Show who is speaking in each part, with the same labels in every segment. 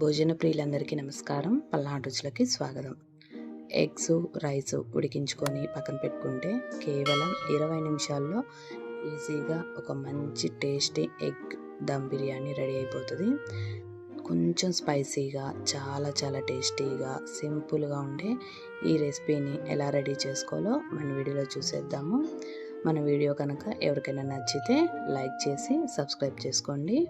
Speaker 1: భోజన ప్రియులందరికీ నమస్కారం. పల్నాడు రుచులకి స్వాగతం. ఎగ్స్ రైస్ ఉడికించుకొని పక్కన పెట్టుకుంటే కేవలం ఇరవై నిమిషాల్లో ఈజీగా ఒక మంచి tasty egg dum biryani ready అయిపోతుంది. కొంచెం స్పైసీగా చాలా చాలా టేస్టీగా సింపుల్గా ఉండే ఈ రెసిపీని ఎలా రెడీ చేసుకోవాలో మన వీడియోలో చూసేద్దాము. మన వీడియో కనుక ఎవరికైనా నచ్చితే లైక్ చేసి సబ్స్క్రైబ్ చేసుకోండి.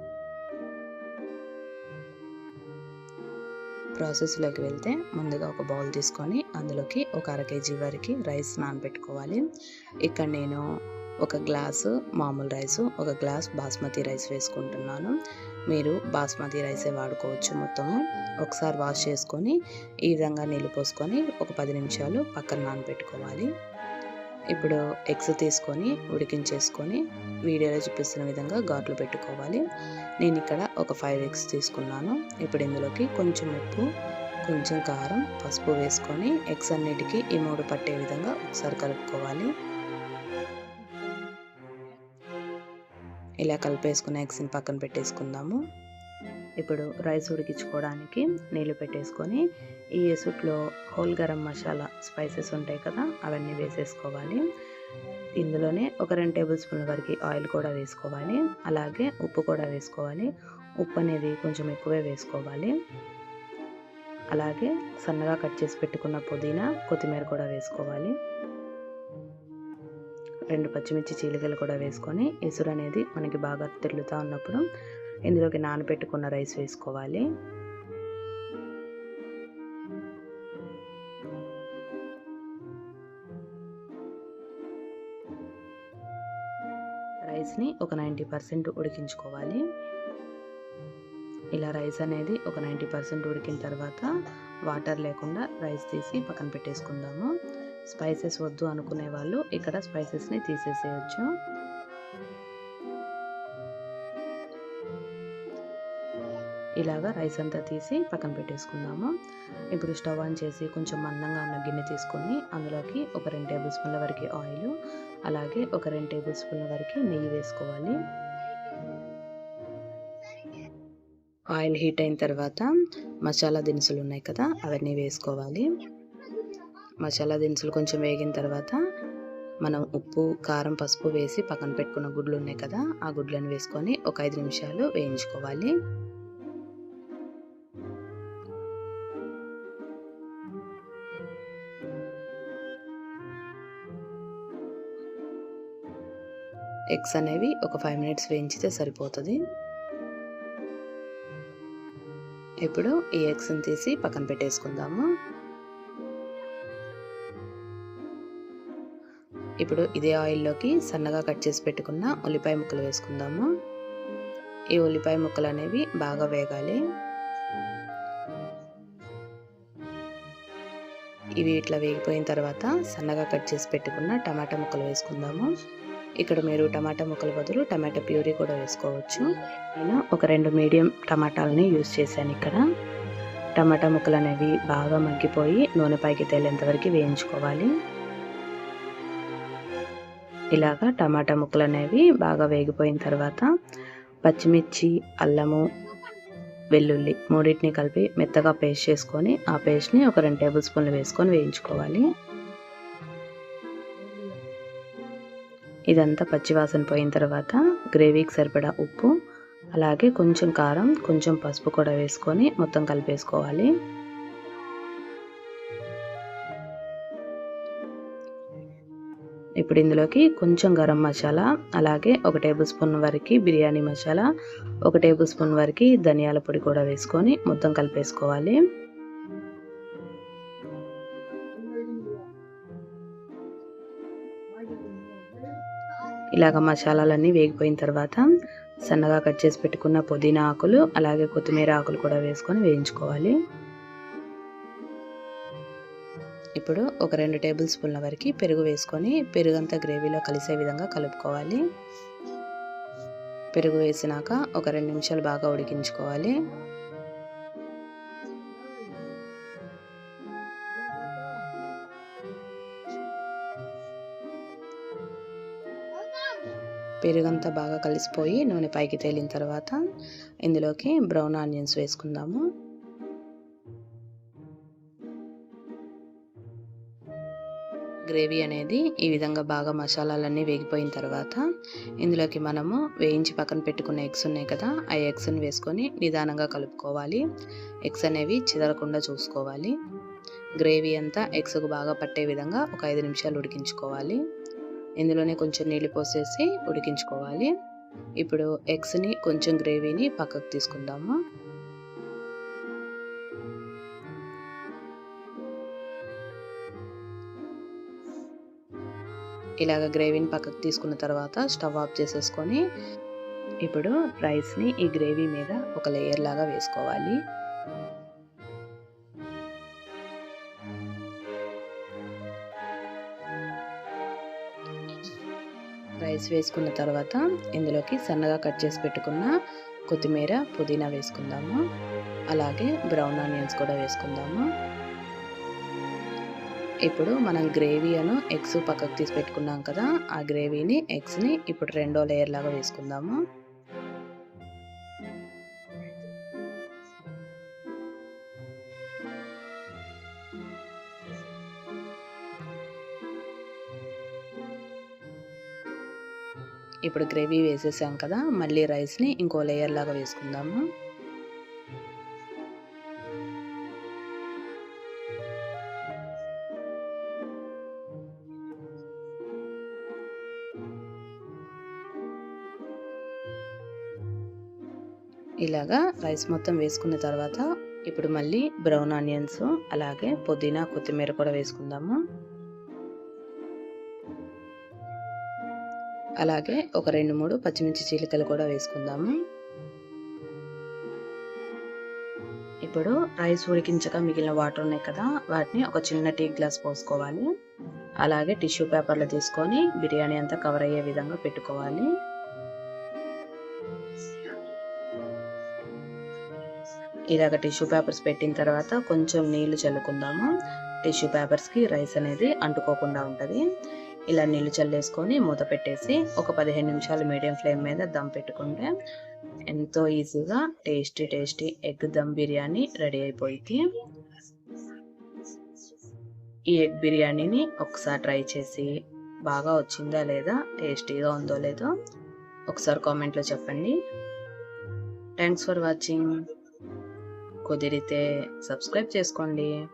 Speaker 1: ప్రాసెస్లోకి వెళ్తే ముందుగా ఒక బౌల్ తీసుకొని అందులోకి ఒక అర కేజీ వరకు రైస్ నానబెట్టుకోవాలి. ఇక్కడ నేను ఒక గ్లాసు మామూలు రైస్ ఒక గ్లాస్ బాస్మతి రైస్ వేసుకుంటున్నాను. మీరు బాస్మతి రైసే వాడుకోవచ్చు మొత్తము ఒకసారి వాష్ చేసుకొని ఈ విధంగా నీళ్ళు పోసుకొని ఒక పది నిమిషాలు పక్కన నానబెట్టుకోవాలి. ఇప్పుడు ఎగ్స్ తీసుకొని ఉడికించేసుకొని వీడియోలో చూపిస్తున్న విధంగా ఘాట్లు పెట్టుకోవాలి. నేను ఇక్కడ ఒక ఫైవ్ ఎగ్స్ తీసుకున్నాను. ఇప్పుడు ఇందులోకి కొంచెం ఉప్పు కొంచెం కారం పసుపు వేసుకొని ఎగ్స్ అన్నిటికీ ఈ మూడు పట్టే విధంగా ఒకసారి కలుపుకోవాలి. ఇలా కలిపేసుకున్న ఎగ్స్ని పక్కన పెట్టేసుకుందాము. ఇప్పుడు రైస్ ఉడికించుకోవడానికి నీళ్ళు పెట్టేసుకొని ఈ ఎసుట్లో హోల్ గరం మసాలా స్పైసెస్ ఉంటాయి కదా అవన్నీ వేసేసుకోవాలి. ఇందులోనే ఒక రెండు టేబుల్ స్పూన్ల వరకు ఆయిల్ కూడా వేసుకోవాలి. అలాగే ఉప్పు కూడా వేసుకోవాలి. ఉప్పు అనేది కొంచెం ఎక్కువే వేసుకోవాలి. అలాగే సన్నగా కట్ చేసి పెట్టుకున్న పుదీనా కొత్తిమీర కూడా వేసుకోవాలి. రెండు పచ్చిమిర్చి చీలికలు కూడా వేసుకొని ఎసురు అనేది మనకి బాగా తిరుగుతూ ఉన్నప్పుడు ఇందులోకి నానబెట్టుకున్న రైస్ వేసుకోవాలి. రైస్ని ఒక నైంటీ పర్సెంట్ ఉడికించుకోవాలి. ఇలా రైస్ అనేది ఒక నైంటీ పర్సెంట్ ఉడికిన తర్వాత వాటర్ లేకుండా రైస్ తీసి పక్కన పెట్టేసుకుందాము. స్పైసెస్ వద్దు అనుకునే వాళ్ళు ఇక్కడ స్పైసెస్ని తీసేసేయచ్చు. ఇలాగా రైస్ అంతా తీసి పక్కన పెట్టేసుకుందాము. ఇప్పుడు స్టవ్ ఆన్ చేసి కొంచెం మందంగా ఉన్న గిన్నె తీసుకొని అందులోకి ఒక రెండు టేబుల్ స్పూన్ల వరకు ఆయిల్ అలాగే ఒక రెండు టేబుల్ స్పూన్ల వరకు నెయ్యి వేసుకోవాలి. ఆయిల్ హీట్ అయిన తర్వాత మసాలా దినుసులు ఉన్నాయి కదా అవన్నీ వేసుకోవాలి. మసాలా దినుసులు కొంచెం వేగిన తర్వాత మనం ఉప్పు కారం పసుపు వేసి పక్కన పెట్టుకున్న గుడ్లు ఉన్నాయి కదా ఆ గుడ్లను వేసుకొని ఒక ఐదు నిమిషాలు వేయించుకోవాలి. ఎగ్స్ అనేవి ఒక ఫైవ్ మినిట్స్ వేయించితే సరిపోతుంది. ఇప్పుడు ఈ ఎగ్స్ని తీసి పక్కన పెట్టేసుకుందాము. ఇప్పుడు ఇదే ఆయిల్లోకి సన్నగా కట్ చేసి పెట్టుకున్న ఉల్లిపాయ ముక్కలు వేసుకుందాము. ఈ ఉల్లిపాయ ముక్కలు అనేవి బాగా వేగాలి. ఇవి ఇట్లా వేగిపోయిన తర్వాత సన్నగా కట్ చేసి పెట్టుకున్న టమాటా ముక్కలు వేసుకుందాము. ఇక్కడ మీరు టమాటా ముక్కల బదులు టమాటా ప్యూరీ కూడా వేసుకోవచ్చు. నేను ఒక రెండు మీడియం టమాటాలని యూజ్ చేశాను ఇక్కడ. టమాటా ముక్కలు అనేవి బాగా మగ్గిపోయి నూనె పైకి తేలేంతవరకు వేయించుకోవాలి. ఇలాగా టమాటా ముక్కలు అనేవి బాగా వేగిపోయిన తర్వాత పచ్చిమిర్చి అల్లము వెల్లుల్లి మూడింటిని కలిపి మెత్తగా పేస్ట్ చేసుకొని ఆ పేస్ట్ని ఒక రెండు టేబుల్ స్పూన్లు వేసుకొని వేయించుకోవాలి. ఇదంతా పచ్చివాసన పోయిన తర్వాత గ్రేవీకి సరిపడా ఉప్పు అలాగే కొంచెం కారం కొంచెం పసుపు కూడా వేసుకొని మొత్తం కలిపేసుకోవాలి. ఇప్పుడు ఇందులోకి కొంచెం గరం మసాలా అలాగే ఒక టేబుల్ స్పూన్ వరకు బిర్యానీ మసాలా ఒక టేబుల్ స్పూన్ వరకు ధనియాల పొడి కూడా వేసుకొని మొత్తం కలిపేసుకోవాలి. ఇలాగ మసాలాలన్నీ వేగిపోయిన తర్వాత సన్నగా కట్ చేసి పెట్టుకున్న పుదీనా ఆకులు అలాగే కొత్తిమీర ఆకులు కూడా వేసుకొని వేయించుకోవాలి. ఇప్పుడు ఒక రెండు టేబుల్ స్పూన్ల వరకు పెరుగు వేసుకొని పెరుగు అంతా గ్రేవీలో కలిసే విధంగా కలుపుకోవాలి. పెరుగు వేసినాక ఒక రెండు నిమిషాలు బాగా ఉడికించుకోవాలి. పెరుగంతా బాగా కలిసిపోయి నూనె పైకి తేలిన తర్వాత ఇందులోకి బ్రౌన్ ఆనియన్స్ వేసుకుందాము. గ్రేవీ అనేది ఈ విధంగా బాగా మసాలాలన్నీ వేగిపోయిన తర్వాత ఇందులోకి మనము వేయించి పక్కన పెట్టుకున్న ఎగ్స్ ఉన్నాయి కదా ఆ ఎగ్స్ని వేసుకొని నిదానంగా కలుపుకోవాలి. ఎగ్స్ అనేవి చిదరకుండా చూసుకోవాలి. గ్రేవీ అంతా ఎగ్స్కు బాగా పట్టే విధంగా ఒక ఐదు నిమిషాలు ఉడికించుకోవాలి. ఇందులోనే కొంచెం నీళ్ళు పోసేసి ఉడికించుకోవాలి. ఇప్పుడు ఎగ్స్ని కొంచెం గ్రేవీని పక్కకు తీసుకుందాము. ఇలాగ గ్రేవీని పక్కకు తీసుకున్న తర్వాత స్టవ్ ఆఫ్ చేసేసుకొని ఇప్పుడు రైస్ని ఈ గ్రేవీ మీద ఒక లేయర్ లాగా వేసుకోవాలి. రైస్ వేసుకున్న తర్వాత ఇందులోకి సన్నగా కట్ చేసి పెట్టుకున్న కొత్తిమీర పుదీనా వేసుకుందాము. అలాగే బ్రౌన్ ఆనియన్స్ కూడా వేసుకుందాము. ఇప్పుడు మనం గ్రేవీ అను ఎగ్స్ పక్కకు తీసి పెట్టుకున్నాం కదా ఆ గ్రేవీని ఎగ్స్ని ఇప్పుడు రెండో లేయర్ లాగా వేసుకుందాము. ఇప్పుడు గ్రేవీ వేసేసాం కదా మళ్ళీ రైస్ని ఇంకో లేయర్ లాగా వేసుకుందాము. ఇలాగా రైస్ మొత్తం వేసుకున్న తర్వాత ఇప్పుడు మళ్ళీ బ్రౌన్ ఆనియన్స్ అలాగే పుదీనా కొత్తిమీర కూడా వేసుకుందాము. అలాగే ఒక రెండు మూడు పచ్చిమిర్చి చీలికలు కూడా వేసుకుందాము. ఇప్పుడు రైస్ ఉడికించగా మిగిలిన వాటర్ ఉన్నాయి కదా వాటిని ఒక చిన్న టీ గ్లాస్ పోసుకోవాలి. అలాగే టిష్యూ పేపర్లు తీసుకొని బిర్యానీ అంతా కవర్ అయ్యే విధంగా పెట్టుకోవాలి. ఇలాగ టిష్యూ పేపర్స్ పెట్టిన తర్వాత కొంచెం నీళ్ళు చల్లుకుందాము. టిష్యూ పేపర్స్కి రైస్ అనేది అంటుకోకుండా ఉంటుంది. ఇలా నీళ్ళు చల్లేసుకొని మూత పెట్టేసి ఒక పదిహేను నిమిషాలు మీడియం ఫ్లేమ్ మీద దమ్ పెట్టుకుంటే ఎంతో ఈజీగా tasty tasty egg dum biryani ready అయిపోయింది. ఈ ఎగ్ బిర్యానీని ఒకసారి ట్రై చేసి బాగా వచ్చిందా లేదా టేస్టీగా ఉందో లేదో ఒకసారి కామెంట్లో చెప్పండి. థ్యాంక్స్ ఫర్ వాచింగ్ కుదిరితే సబ్స్క్రైబ్ చేసుకోండి.